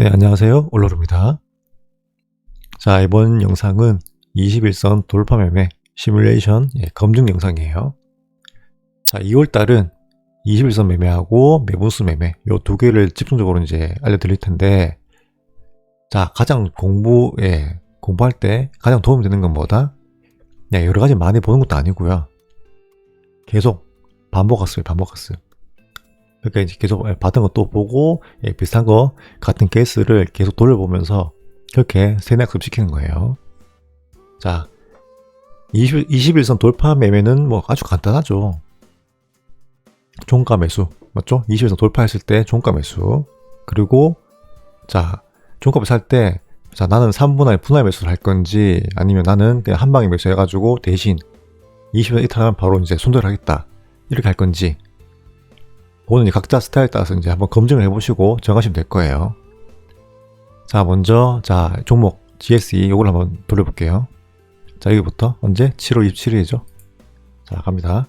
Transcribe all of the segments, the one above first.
네, 안녕하세요. 올로르입니다. 자, 이번 영상은 21선 돌파 매매 시뮬레이션 예, 검증 영상이에요. 자, 2월 달은 21선 매매하고 매분수 매매 요 두 개를 집중적으로 이제 알려드릴 텐데 자, 가장 공부에 공부할 때 가장 도움이 되는 건 뭐다? 네, 여러 가지 많이 보는 것도 아니고요. 계속 반복 학습, 반복 학습. 그러니까 이제 계속 받은 거또 보고 예, 비슷한 거 같은 케이스를 계속 돌려보면서 그렇게 세뇌학습 시키는 거예요. 자, 20, 21선 돌파 매매는 뭐 아주 간단하죠. 종가 매수 맞죠? 21선 돌파했을 때 종가 매수 그리고 자 종가를 살때 자 나는 3분할 분할 매수를 할 건지 아니면 나는 그냥 한 방에 매수해가지고 대신 20선 이탈하면 바로 이제 손절하겠다 이렇게 할 건지 그거는 각자 스타일에 따라서 이제 한번 검증을 해보시고 정하시면 될 거예요. 자, 먼저, 자, 종목 GSE 요걸 한번 돌려볼게요. 자, 여기부터 언제? 7월 27일이죠. 자, 갑니다.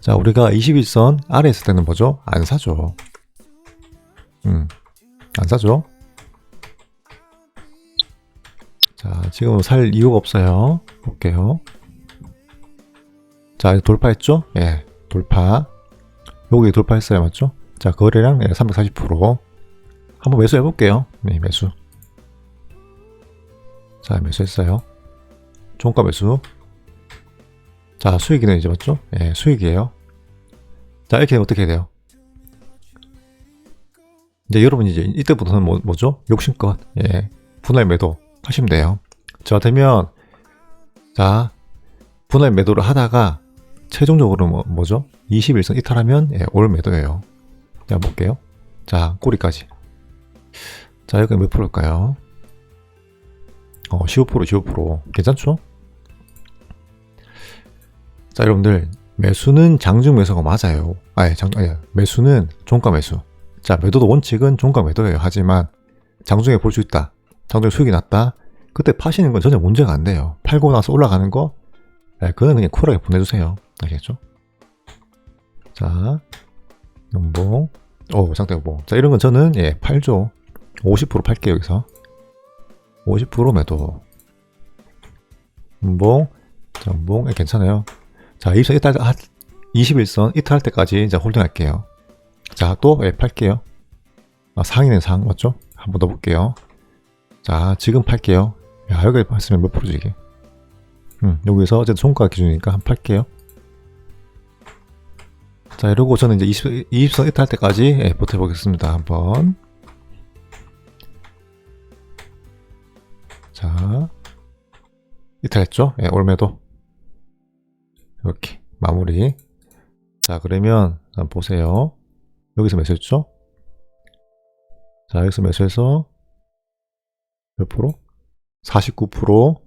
자, 우리가 21선 아래 있을 때는 뭐죠? 안 사죠. 음, 안 사죠. 자, 지금 살 이유가 없어요. 볼게요. 자, 돌파했죠? 예, 돌파. 여기 돌파했어요. 맞죠? 자, 거래량 340%. 한번 매수 해 볼게요. 네, 매수. 자, 매수했어요. 종가 매수. 자, 수익이네, 이제 맞죠? 예, 수익이에요. 자, 이렇게 어떻게 해야 돼요? 이제 여러분 이제 이때부터는 뭐, 뭐죠? 욕심껏, 예, 분할 매도 하시면 돼요. 저 같으면, 자, 분할 매도를 하다가 최종적으로 뭐, 뭐죠? 21선 이탈하면 예, 올 매도예요. 자 볼게요. 자 꼬리까지. 자 여기 몇 프로일까요? 어 15% 15% 괜찮죠? 자 여러분들 매수는 장중 매수가 맞아요. 아예 장 아니, 매수는 종가 매수. 자 매도도 원칙은 종가 매도예요. 하지만 장중에 볼 수 있다. 장중에 수익이 났다. 그때 파시는 건 전혀 문제가 안 돼요. 팔고 나서 올라가는 거, 예, 그거는 그냥 쿨하게 보내주세요. 아시겠죠? 자, 연봉. 오, 상대 연봉. 자, 이런 건 저는, 예, 팔죠. 50% 팔게요, 여기서. 50% 매도. 연봉. 자, 연봉. 예, 괜찮아요. 자, 20선 이탈, 21선 이탈할 때까지 이제 홀딩 할게요. 자, 또, 예, 팔게요. 아, 상이네, 상. 맞죠? 한번 더 볼게요. 자, 지금 팔게요. 야, 여기 봤으면 몇 프로지, 이게? 음, 여기서 어쨌든 종가 기준이니까 한 팔게요. 자, 이러고 저는 이제 20, 20선 이탈 때까지 예, 버텨보겠습니다. 한번. 자, 이탈했죠? 예, 올매도. 이렇게, 마무리. 자, 그러면, 보세요. 여기서 매수했죠? 자, 여기서 매수해서, 몇 프로? 49%.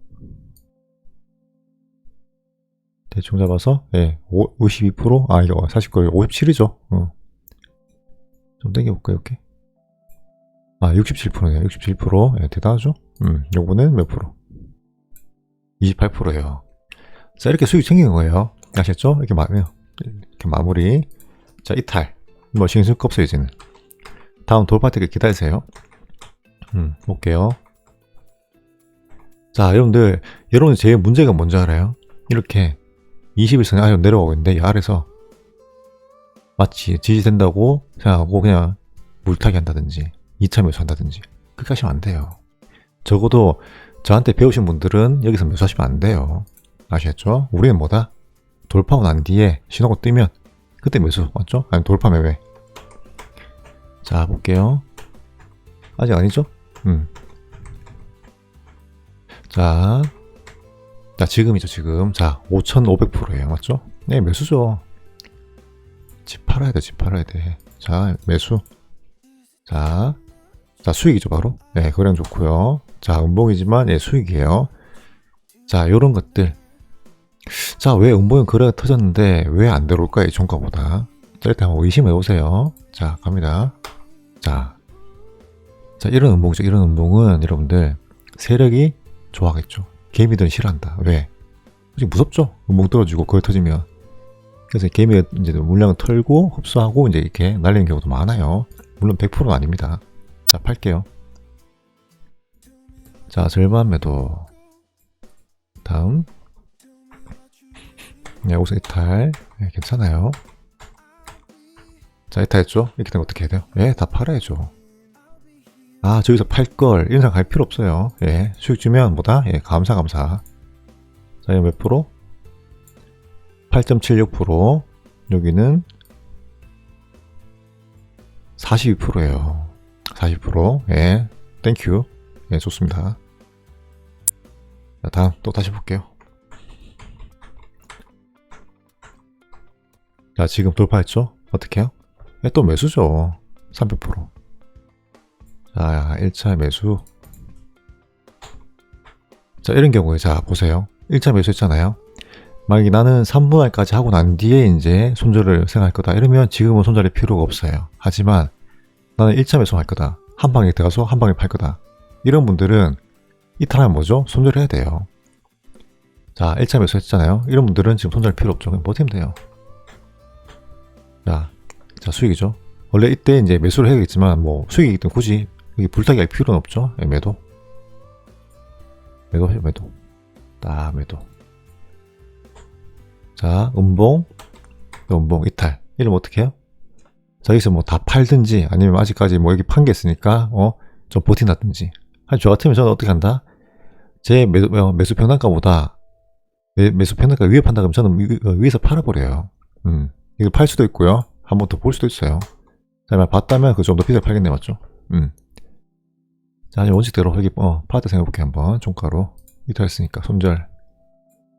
대충 잡아서 예, 52%? 아 이거 49, 57이죠. 어. 좀 땡겨볼까요, 이렇게? 아, 67%네요. 67%. 예, 대단하죠? 음, 요거는 몇 프로? 28%예요. 자, 이렇게 수익 생긴 거예요. 아셨죠? 이렇게 마, 이렇게 마무리. 자, 이탈. 뭐 신경 쓸거 없어요, 이제는. 다음 돌파 때까지 기다리세요. 음, 볼게요. 자, 여러분들, 여러분 제일 문제가 뭔지 알아요? 이렇게 21선이 아래로 내려가고 있는데 이 아래서 마치 지지된다고 생각하고 그냥 물타기 한다든지 2차 매수한다든지 그렇게 하시면 안 돼요. 적어도 저한테 배우신 분들은 여기서 매수하시면 안 돼요. 아시겠죠? 우리는 뭐다? 돌파하고 난 뒤에 신호가 뜨면 그때 매수 맞죠? 아니 돌파 매매. 자 볼게요. 아직 아니죠? 음. 자 자, 지금이죠, 지금. 자, 5,500%예요. 맞죠? 네, 매수죠. 집 팔아야 돼, 집 팔아야 돼. 자, 매수. 자, 자, 수익이죠, 바로. 네, 거래량 좋고요. 자, 음봉이지만, 예, 수익이에요. 자, 요런 것들. 자, 왜 음봉은 거래가 터졌는데, 왜 안 들어올까요, 종가보다? 자, 일단 한번 의심해 보세요. 자, 갑니다. 자, 자, 이런 음봉이죠. 이런 음봉은 여러분들, 세력이 좋아하겠죠. 개미들은 싫어한다. 왜? 솔직히 무섭죠? 멍 떨어지고 거기 터지면. 그래서 개미가 이제 물량을 털고 흡수하고 이제 이렇게 날리는 경우도 많아요. 물론 100%는 아닙니다. 자, 팔게요. 자, 절반 매도. 다음. 네, 여기서 이탈. 네, 괜찮아요. 자, 이탈했죠? 이렇게 되면 어떻게 해야 돼요? 예, 다 팔아야죠. 아, 저기서 팔걸. 이런 생각 할 필요 없어요. 예, 수익 주면 뭐다? 예, 감사, 감사. 자, 이거 몇 프로? 8.76%. 여기는 42%예요. 40%. 예. 땡큐. 예, 좋습니다. 자, 다음 또 다시 볼게요. 자, 지금 돌파했죠? 어떻게 해요? 예, 또 매수죠. 300%. 자, 1차 매수. 자, 이런 경우에 자, 보세요. 1차 매수했잖아요. 만약에 나는 3분할까지 하고 난 뒤에 이제 손절을 생각할 거다. 이러면 지금은 손절이 필요가 없어요. 하지만 나는 1차 매수할 거다. 한 방에 들어가서 한 방에 팔 거다. 이런 분들은 이탈하면 뭐죠? 손절해야 돼요. 자, 1차 매수 했잖아요. 이런 분들은 지금 손절 필요 없죠. 버티면 돼요. 자, 자, 수익이죠. 원래 이때 이제 매수를 해야겠지만, 뭐, 수익이기 때문에 굳이 여기 불타기 할 필요는 없죠. 예, 매도. 매도 해요, 매도. 딱 매도. 자, 음봉. 음봉, 이탈. 이러면 어떻게 해요? 자, 여기서 뭐 다 팔든지, 아니면 아직까지 뭐 여기 판 게 있으니까, 어, 좀 버틴다든지. 한저 같으면 저는 어떻게 한다? 제 매수, 어, 매수 평단가보다 매, 매수 평단가 위에 판다 그러면 저는 위, 어, 위에서 팔아버려요. 음. 이거 팔 수도 있고요. 한 번 더 볼 수도 있어요. 자, 봤다면 그 좀 더 비싸게 팔겠네, 맞죠? 음. 자, 이제 원칙대로 여기, 어, 파트 생각해볼게, 한번. 종가로. 이탈했으니까, 손절.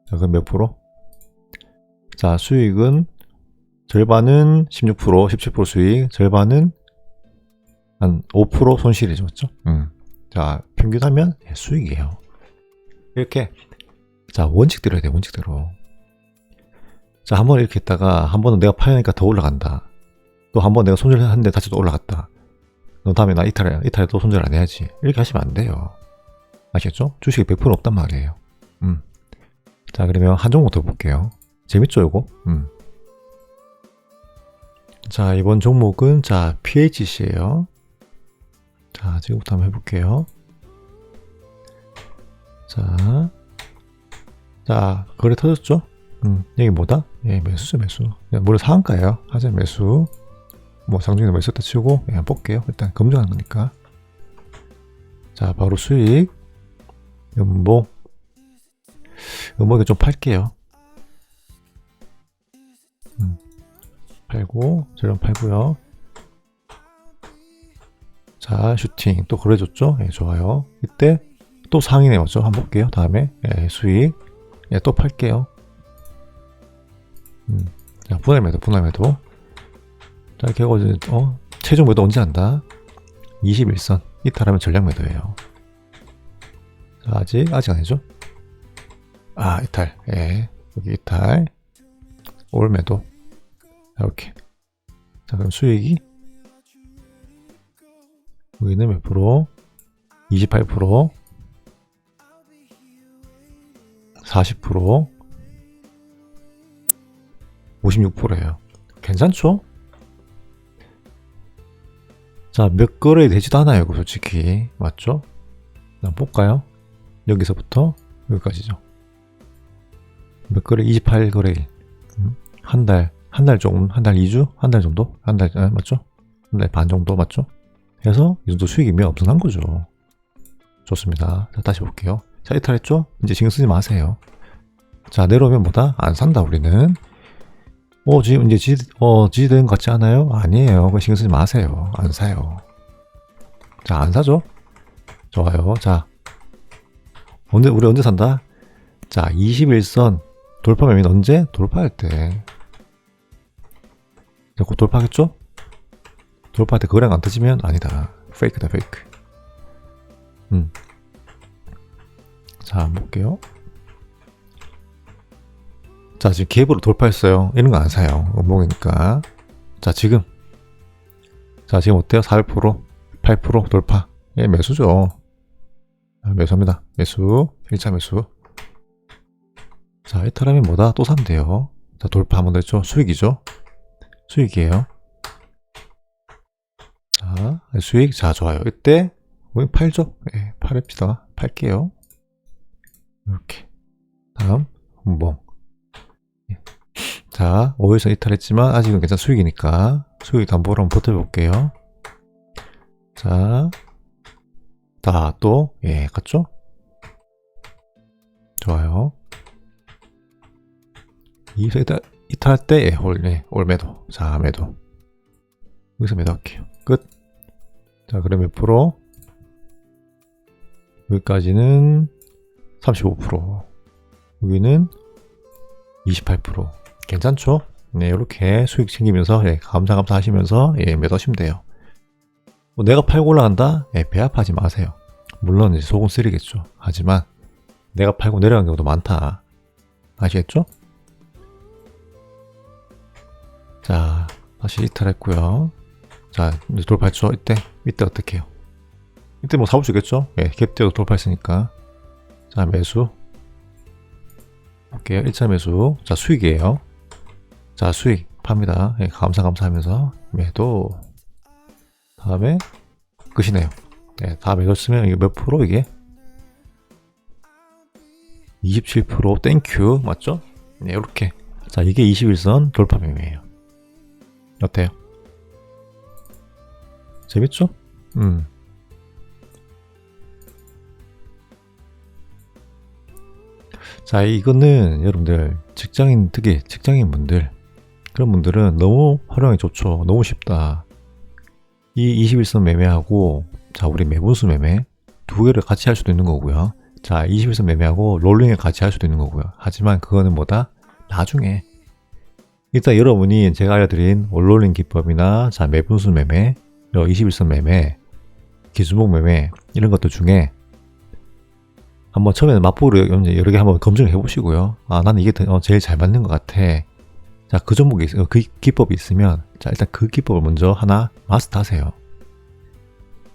자, 그럼 몇 프로? 자, 수익은 절반은 16%, 17% 수익, 절반은 한 5% 손실이죠, 맞죠? 음. 자, 평균하면 예, 수익이에요. 이렇게 자 원칙대로 해야 돼 원칙대로. 자 한 번 이렇게 했다가 한 번은 내가 파니까 더 올라간다. 또 한 번 내가 손절했는데 다시 또 올라갔다. 너 다음에 나 이탈해 이탈해 또 손절 안 해야지. 이렇게 하시면 안 돼요. 아시겠죠? 주식이 100% 없단 말이에요. 음. 자 그러면 한 종목 더 볼게요. 재밌죠 이거? 음. 자 이번 종목은 자 PHC예요. 자, 지금부터 한번 해볼게요. 자, 자, 거래 터졌죠? 음, 여기 뭐다? 예, 매수죠, 매수. 예, 무료 상한가예요. 하자 매수. 뭐, 장중에 매수다 치우고, 예, 볼게요. 일단 검증하는 거니까. 자, 바로 수익. 연봉. 연봉에 좀 팔게요. 음, 팔고, 저런 팔고요. 자, 슈팅 또 그래줬죠? 예, 좋아요. 이때 또 상위 내왔죠? 한번 볼게요. 다음에 예, 수익 예, 또 팔게요. 음, 자, 분할 매도, 분할 매도. 자, 하고 이제 어, 최종 매도 언제 한다? 21선 이탈하면 전략 매도예요. 자, 아직 아직 아니죠? 아, 이탈. 예, 여기 이탈. 올 매도. 이렇게. 자, 그럼 수익이 여기는 몇 프로? 28%, 40%, 56%예요. 괜찮죠? 자, 몇 거래 되지도 않아요, 이거 솔직히. 맞죠? 한번 볼까요? 여기서부터 여기까지죠. 몇 거래? 28거래일. 음? 한 달, 한 달 조금, 한 달 2주? 한 달 정도? 한 달, 아, 맞죠? 한 달 반 정도, 맞죠? 해서 이 정도 수익이면 엄청난 거죠. 좋습니다. 자, 다시 볼게요. 자, 이탈했죠? 이제 신경 쓰지 마세요. 자, 내려오면 뭐다? 안 산다, 우리는. 어, 지금 이제 지, 어, 지지되는 것 같지 않아요? 아니에요. 그 신경 쓰지 마세요. 안 사요. 자, 안 사죠? 좋아요. 자, 언제, 우리 언제 산다? 자, 21선 돌파 매매 언제? 돌파할 때. 자, 곧 돌파하겠죠? 돌파할 때 거래가 안 터지면 아니다. 페이크다, 페이크. 음. 자, 볼게요. 자, 지금 갭으로 돌파했어요. 이런 거 안 사요. 음봉이니까. 자, 지금. 자, 지금 어때요? 4%, 8% 돌파. 예, 매수죠. 아, 매수합니다. 매수. 1차 매수. 자, 이탈하면 뭐다? 또 사면 돼요. 자, 돌파 한번 더 했죠? 수익이죠? 수익이에요. 자, 자, 수익. 자, 좋아요. 이때, 우리 팔죠? 예, 팔읍시다. 팔게요. 이렇게. 다음, 운봉. 예. 자, 5에서 이탈했지만, 아직은 괜찮 수익이니까, 수익 담보로 한번 버텨볼게요. 자, 다 또, 예, 갔죠? 좋아요. 2에서 이탈, 이탈할 때, 예, 올, 예, 올 매도. 자, 매도. 여기서 매도할게요. 끝. 자, 그럼 몇 프로? 여기까지는 35%. 여기는 28%. 괜찮죠? 네, 이렇게 수익 챙기면서, 예, 감사, 감사 하시면서, 예, 매도하시면 돼요. 뭐 내가 팔고 올라간다? 예, 배합하지 마세요. 물론 이제 속은 쓰리겠죠. 하지만, 내가 팔고 내려간 경우도 많다. 아시겠죠? 자, 다시 이탈했고요. 자, 이제 돌파했죠? 이때? 이때 어떻게 해요? 이때 뭐 사볼 수 있겠죠? 예, 갭대도 돌파했으니까. 자, 매수. 볼게요. 1차 매수. 자, 수익이에요. 자, 수익. 팝니다. 예, 감사, 감사하면서 매도. 다음에 끝이네요. 예, 다 매도 쓰면 이게 몇 프로 이게? 27% 땡큐. 맞죠? 네, 이렇게. 자, 이게 21선 돌파 매매예요. 어때요? 재밌죠? 음. 자, 이거는 여러분들 직장인 특히 직장인 분들 그런 분들은 너무 활용이 좋죠. 너무 쉽다. 이 21선 매매하고 자, 우리 매분수 매매 두 개를 같이 할 수도 있는 거고요. 자, 21선 매매하고 롤링을 같이 할 수도 있는 거고요. 하지만 그거는 뭐다? 나중에 일단 여러분이 제가 알려드린 올롤링 기법이나 자 매분수 매매, 21선 매매, 기수목 매매 이런 것들 중에 한번 처음에는 맛보기로 여러 개 한번 검증을 해보시고요. 아 나는 이게 더- 어, 제일 잘 맞는 것 같아. 자 그 종목이 있, 그 기법이 있으면 자 일단 그 기법을 먼저 하나 마스터하세요.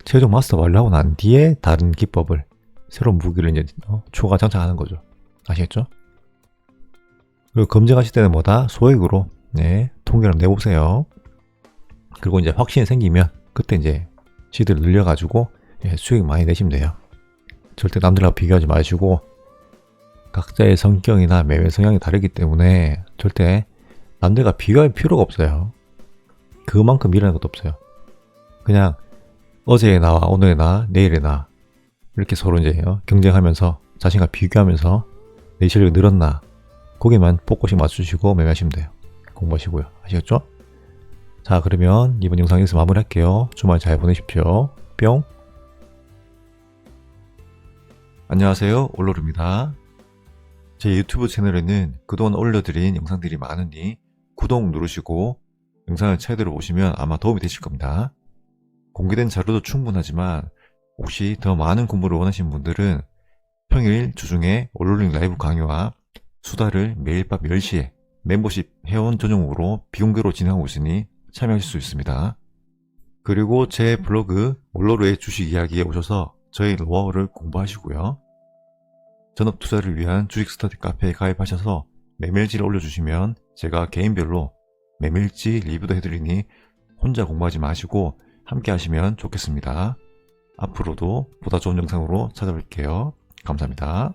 최종 마스터 완료하고 난 뒤에 다른 기법을 새로운 무기를 이제 어, 추가 장착하는 거죠. 아시겠죠? 그리고 검증하실 때는 뭐다? 소액으로 네, 통계를 내보세요. 그리고 이제 확신이 생기면 그때 이제 시드를 늘려가지고 예, 수익 많이 내시면 돼요. 절대 남들하고 비교하지 마시고 각자의 성격이나 매매 성향이 다르기 때문에 절대 남들과 비교할 필요가 없어요. 그만큼 일하는 것도 없어요. 그냥 어제의 나와 오늘의 나, 내일의 나 이렇게 서로 이제 어, 경쟁하면서 자신과 비교하면서 내 실력이 늘었나 거기만 포커싱 맞추시고 매매하시면 돼요. 공부하시고요. 아시겠죠? 자, 그러면 이번 영상 여기서 마무리할게요. 주말 잘 보내십시오. 뿅. 안녕하세요. 올로르입니다. 제 유튜브 채널에는 그동안 올려드린 영상들이 많으니 구독 누르시고 영상을 최대로 보시면 아마 도움이 되실 겁니다. 공개된 자료도 충분하지만 혹시 더 많은 공부를 원하시는 분들은 평일 주중에 올로링 라이브 강의와 수다를 매일 밤 10시에 멤버십 회원 전용으로 비공개로 진행하고 있으니 참여하실 수 있습니다. 그리고 제 블로그 몰로르의 주식 이야기에 오셔서 저희 노하우를 공부하시고요. 전업 투자를 위한 주식 스터디 카페에 가입하셔서 메밀지를 올려주시면 제가 개인별로 메밀지 리뷰도 해드리니 혼자 공부하지 마시고 함께 하시면 좋겠습니다. 앞으로도 보다 좋은 영상으로 찾아뵐게요. 감사합니다.